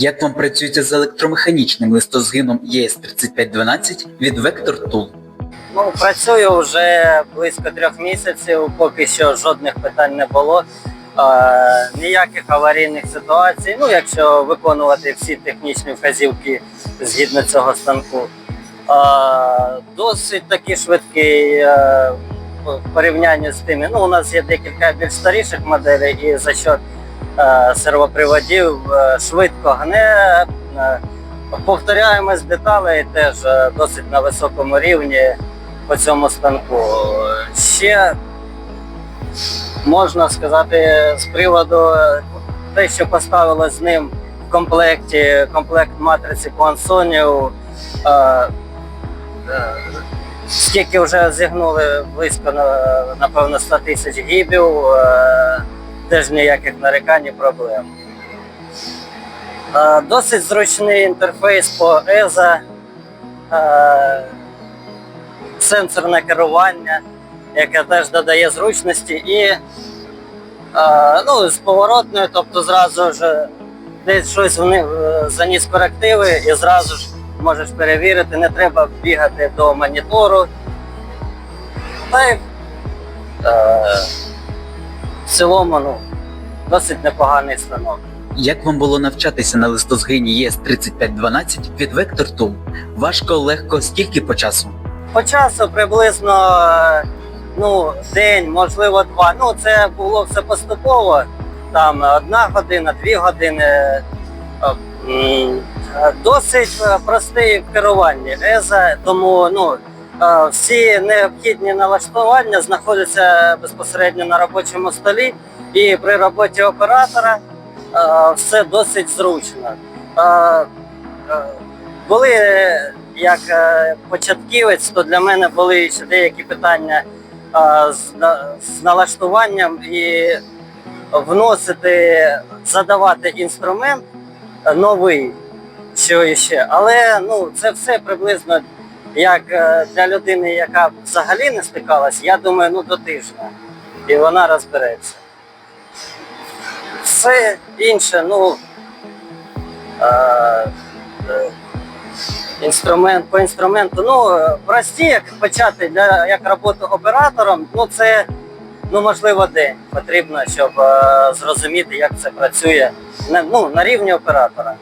Як вам працюється з електромеханічним листозгином ЄС3512 від Vector Tool? Ну, працюю вже близько трьох місяців, поки що жодних питань не було. Е, ніяких аварійних ситуацій, ну якщо виконувати всі технічні вказівки згідно цього станку. Е, досить такий швидкий е, в з тими. Ну, у нас є декілька більш старіших моделей, і за е, сервоприводів е, швидко гне. Е, повторяємось деталей теж е, досить на високому рівні по цьому станку. Ще можна сказати з приводу е, те, що поставилось з ним в комплекті, комплект матриці Пуансонів. Е, е, Скільки вже зігнули близько напевно 100 тисяч гібів, е, теж ніяких нарікань і проблем. Досить зручний інтерфейс по EZA, сенсорне керування, яке теж додає зручності, і ну, з поворотною, тобто зразу ж десь щось е, заніс корективи і зразу ж можеш перевірити, не треба бігати до монітору. Та й е, цілому ну, досить непоганий станок. Як вам було навчатися на листозгині ЄС3512 від Vector Tool? Важко, легко, скільки по часу? По часу приблизно е, ну, день, можливо, два. Ну, це було все поступово. Там одна година, дві години. Е, Досить е, простий в керуванні ЕЗА, тому ну, всі необхідні налаштування знаходяться безпосередньо на робочому столі, і при роботі оператора все досить зручно. Були як е, початківець, то для мене були ще деякі питання з, налаштуванням і вносити, задавати інструмент новий, що ще. Але ну, це все приблизно як е, для людини, яка взагалі не стикалась, я думаю, ну до тижня. І вона розбереться. Все інше, ну. Е, е, Інструмент по інструменту. Ну, е, прості, як почати для як роботу оператором, ну це ну можливо день потрібно, щоб е, зрозуміти, як це працює на, ну, на рівні оператора.